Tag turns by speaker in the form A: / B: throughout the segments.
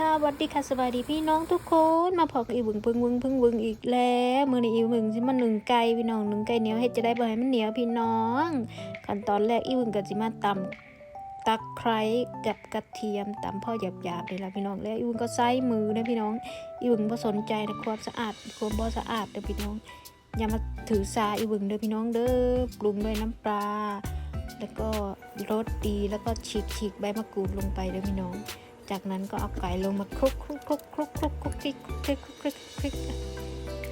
A: สวัสดีค่ะสวัสดีพี่น้องทุกคนมาพอกับอีวึงพึ่งวึงพึ่งวึงอีกแล้วมือในอีวึงสิมาหนึ่งไก่พี่น้องหนึ่งไก่เหนียวเฮ็ดจะได้บ่ให้มันเหนียวพี่น้องขั้นตอนแรกอีวึงก็สิมาตำตะไคร้กับกระเทียมตำพ่อหยาบๆเลยละพี่น้องแล้วอีวึงก็ใส่มือนะพี่น้องอีวึงบ่สนใจนะความสะอาดความบ่สะอาดเด้อพี่น้องอย่ามาถือสาอีวึงเด้อพี่น้องเด้อปรุงด้วยน้ำปลาแล้วก็รสดีแล้วก็ฉีกๆใบมะกรูดลงไปเด้อพี่น้อง จากนั้นก็เอาไก่ลงมาคลุกคลุกคลุกคลุกคลุกคลุกคลิกคลิกคลิกคลิก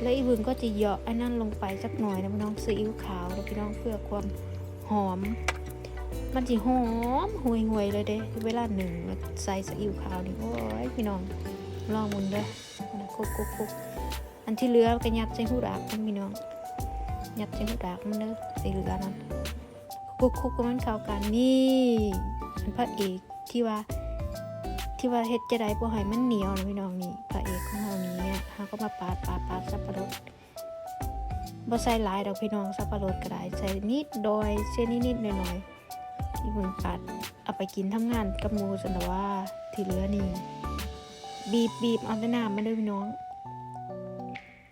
A: แล้วอีวึงก็จะเหยาะไอ้นั่นลงไปสักหน่อยนะพี่น้องซีอิ๊วขาวนะพี่น้องเพื่อความหอม มันจะหอมห่วยห่วยๆเลยเด้เวลาหนึ่งใส่ซีอิ๊วขาวนี่โอ้ยพี่น้องลองมุนเด้อนะคลุกคลุกคลุกอันที่เหลือก็ยัดใส่หูดากมันพี่น้องยัดใส่หูดากมันเด้อสีเหลืองนั้นคลุกคลุกก็มันเข้ากันนี่อันพระเอกที่ว่า ที่ว่าเฮ็ดจะได้บ่ให้มันเหนียวนะพี่น้องนี่พระเอกของเรานี้เฮาก็มาปาดปาดปาดสับปะรดบ่ใส่หลายดอกพี่น้องสับปะรดก็ได้ใส่นิดโดยเส้นนิดๆหน่อยๆที่เพิ่งปาดเอาไปกินทำงานกับหมูซั่นแต่ว่าที่เหลือนี่บีบบีบเอาแต่น้ำมันด้อพี่น้อง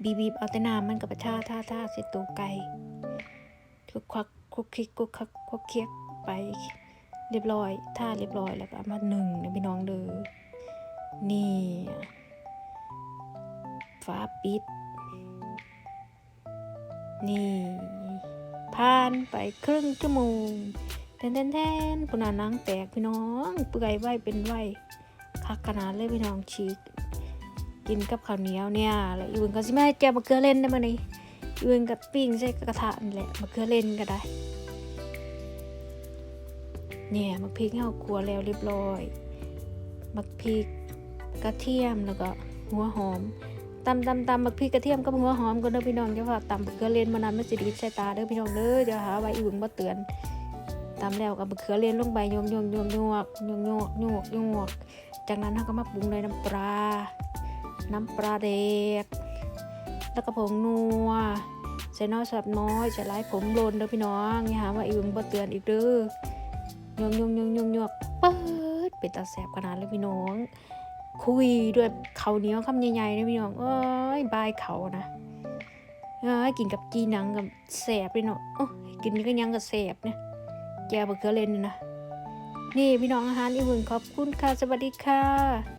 A: บีบบีบเอาแต่น้ำมันกับประชาท่าท่าใส่ตัวไก่ทุกควักคุกคิกคุกคักคุกเคียกไป เรียบร้อยท่าเรียบร้อยแล้วก็มาหนึ่งนะพี่น้องเด้อนี่ฟ้าปิด นี่ผ่านไปครึ่งชั่วโมงแทนแทนแทนปุนานังแตกพี่น้อง เปื่อยไหวเป็นไหวคักขนาดเลยพี่น้องชีกกินกับข้าวเหนียวเนี่ยแล้วอีวันก็สิไม่ให้แจมะเขือเล่นได้มานี่อีวันกับปิ้งใส่กระทะนี่แหละมะเขือเล่นก็ได้ เนี่ยมักพริกให้เราครัวแล้วเรียบร้อย มักพริกกระเทียมแล้วก็หัวหอมตำตำตำมักพริกกระเทียมกับหัวหอมก็เด้อพี่น้องจะฝากตำบักเขือเลนมานานไม่สิดีใส่ตาเด้อพี่น้องเด้อจะหาไว้อื่นบ่เตือนตำแล้วกับบักเขือเลนลงไปโยมโยมโยมโยกโยมโยกโยกโยกจากนั้นเราก็มาปรุงด้วยน้ำปลา น้ำปลาเด็ก แล้วก็ผงนัวใส่น้อยสับน้อยใส่หลายผมโลนเด้อพี่น้องอย่าหาว่าอื่นบ่เตือนอีกเด้อ ยงยงยงยงยงเปิดเป็นตาแสบขนาดเลยพี่น้อง คุยด้วยเขาเหนียวคำใหญ่ๆนะพี่น้องเอ้ยบายเขานะเอ้ยกินกับจีหนังกับแสบเลยเนาะโอ้กินก็ยังกับแสบเนี่ยแกบะเกลือเลนนี่นะนี่พี่น้องอาหารอีกหนึ่งขอบคุณค่ะสวัสดีค่ะ